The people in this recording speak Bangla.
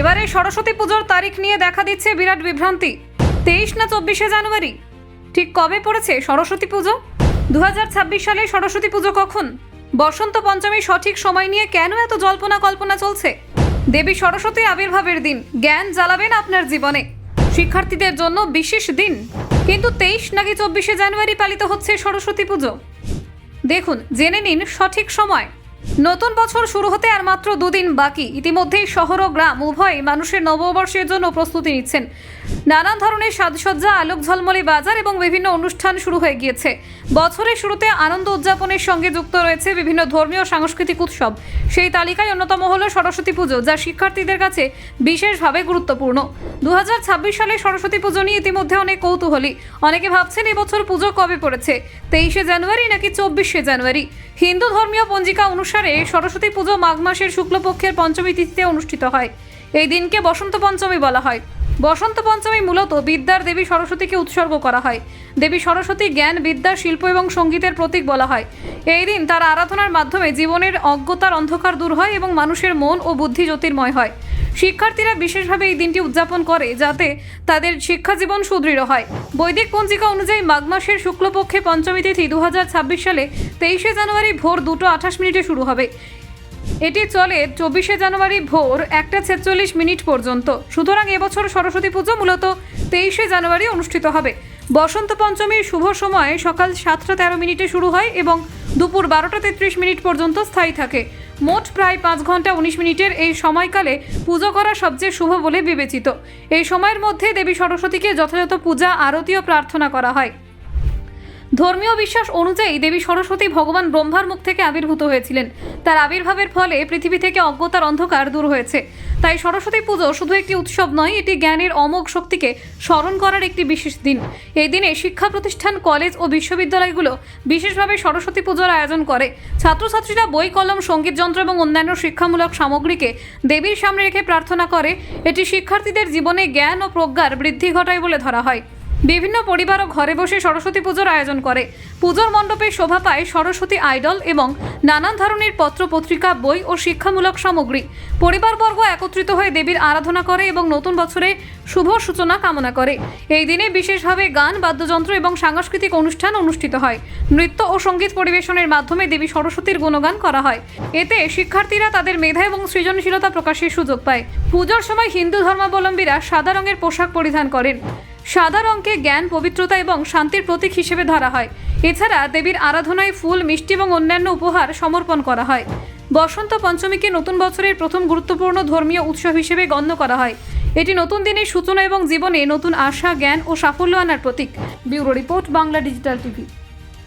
এবারে সরস্বতী পুজোর তারিখ নিয়ে দেখা দিচ্ছে বিরাট বিভ্রান্তি। তেইশ না চব্বিশে জানুয়ারি? ঠিক কবে পড়েছে সরস্বতী পুজো? দু হাজার ছাব্বিশ সালে সরস্বতী পুজো কখন? বসন্ত পঞ্চমী সঠিক সময় নিয়ে কেন এত জল্পনা কল্পনা চলছে? দেবী সরস্বতী আবির্ভাবের দিন, জ্ঞান জ্বালাবেন আপনার জীবনে। শিক্ষার্থীদের জন্য বিশেষ দিন। কিন্তু তেইশ নাকি চব্বিশে জানুয়ারি পালিত হচ্ছে সরস্বতী পুজো? দেখুন, জেনে নিন সঠিক সময়। নতুন বছর শুরু হতে আর মাত্র দুদিন বাকি। ইতিমধ্যেই শহর ও গ্রাম উভয়ই মানুষের নববর্ষের জন্য প্রস্তুতি নিচ্ছেন। নানান ধরনের সাজসজ্জা, আলোক ঝলমলে বাজার এবং বিভিন্ন অনুষ্ঠান শুরু হয়ে গিয়েছে। বছরের শুরুতে আনন্দ উদযাপনের সঙ্গে যুক্ত রয়েছে বিভিন্ন ধর্মীয় সাংস্কৃতিক উৎসব। সেই তালিকায় অন্যতম হল সরস্বতী পুজো, যা শিক্ষার্থীদের কাছে বিশেষভাবে গুরুত্বপূর্ণ। দু হাজার ছাব্বিশ সালে সরস্বতী পুজো নিয়ে ইতিমধ্যে অনেক কৌতূহলী। অনেকে ভাবছেন এবছর পুজো কবে পড়েছে? তেইশে জানুয়ারি নাকি চব্বিশে জানুয়ারি? হিন্দু ধর্মীয় পঞ্জিকা অনুসারে সরস্বতী পুজো মাঘ মাসের শুক্লপক্ষের পঞ্চমী তিথিতে অনুষ্ঠিত হয়। এই দিনকে বসন্ত পঞ্চমী বলা হয়। বসন্ত পঞ্চমী মূলত বিদ্যার দেবী সরস্বতীকে উৎসর্গ করা হয়। দেবী সরস্বতী জ্ঞান, বিদ্যা, শিল্প এবং সঙ্গীতের প্রতীক বলা হয়। এই দিন তার আরাধনার মাধ্যমে জীবনের অজ্ঞতার অন্ধকার দূর হয় এবং মানুষের মন ও বুদ্ধি জ্যোতির্ময় হয়। শিক্ষার্থীরা বিশেষভাবে এই দিনটি উদযাপন করে যাতে তাদের শিক্ষা জীবন সুদৃঢ় হয়। বৈদিক পঞ্জিকা অনুযায়ী মাঘ মাসের শুক্লপক্ষে পঞ্চমী তিথি দু হাজার ছাব্বিশ সালে তেইশে জানুয়ারি ভোর দুটো আঠাশ মিনিটে শুরু হবে। এটি চলে চব্বিশে জানুয়ারি ভোর একটা ছেচল্লিশ মিনিট পর্যন্ত। সুতরাং এবছর সরস্বতী পুজো মূলত তেইশে জানুয়ারি অনুষ্ঠিত হবে। বসন্ত পঞ্চমীর শুভ সময় সকাল সাতটা তেরো মিনিটে শুরু হয় এবং দুপুর বারোটা তেত্রিশ মিনিট পর্যন্ত স্থায়ী থাকে। মোট প্রায় পাঁচ ঘণ্টা উনিশ মিনিটের এই সময়কালে পুজো করা সবচেয়ে শুভ বলে বিবেচিত। এই সময়ের মধ্যে দেবী সরস্বতীকে যথাযথ পূজা, আরতি ও প্রার্থনা করা হয়। ধর্মীয় বিশ্বাস অনুযায়ী দেবী সরস্বতী ভগবান ব্রহ্মার মুখ থেকে আবির্ভূত হয়েছিলেন। তার আবির্ভাবের ফলে পৃথিবী থেকে অজ্ঞতার অন্ধকার দূর হয়েছে। তাই সরস্বতী পুজো শুধু একটি উৎসব নয়, এটি জ্ঞানের অমোঘ শক্তিকে স্মরণ করার একটি বিশেষ দিন। এই দিনে শিক্ষা প্রতিষ্ঠান, কলেজ ও বিশ্ববিদ্যালয়গুলো বিশেষভাবে সরস্বতী পুজোর আয়োজন করে। ছাত্রছাত্রীরা বই, কলম, সংগীত যন্ত্র এবং অন্যান্য শিক্ষামূলক সামগ্রীকে দেবীর সামনে রেখে প্রার্থনা করে। এটি শিক্ষার্থীদের জীবনে জ্ঞান ও প্রজ্ঞার বৃদ্ধি ঘটায় বলে ধরা হয়। বিভিন্ন পরিবারও ঘরে বসে সরস্বতী পুজোর আয়োজন করে। পুজোর মণ্ডপে শোভা পায় সরস্বতী আইডল এবং নানান ধরনের পত্র, পত্রিকা, বই ও শিক্ষামূলক সামগ্রী। পরিবারবর্গ একত্রিত হয়ে দেবীর আরাধনা করে এবং নতুন বছরে শুভ সূচনা কামনা করে। এই দিনে বিশেষভাবে গান, বাদ্যযন্ত্র এবং সাংস্কৃতিক অনুষ্ঠান অনুষ্ঠিত হয়। নৃত্য ও সংগীত পরিবেশনের মাধ্যমে দেবী সরস্বতীর গুণগান করা হয়। এতে শিক্ষার্থীরা তাদের মেধা এবং সৃজনশীলতা প্রকাশের সুযোগ পায়। পুজোর সময় হিন্দু ধর্মাবলম্বীরা সাদা রঙের পোশাক পরিধান করেন। সাদা রঙকে জ্ঞান, পবিত্রতা এবং শান্তির প্রতীক হিসেবে ধরা হয়। এছাড়া দেবীর আরাধনায় ফুল, মিষ্টি এবং অন্যান্য উপহার সমর্পণ করা হয়। বসন্ত পঞ্চমীকে নতুন বছরের প্রথম গুরুত্বপূর্ণ ধর্মীয় উৎসব হিসেবে গণ্য করা হয়। এটি নতুন দিনের সূচনা এবং জীবনে নতুন আশা, জ্ঞান ও সাফল্য আনার প্রতীক। Bureau report, Bangla digital TV.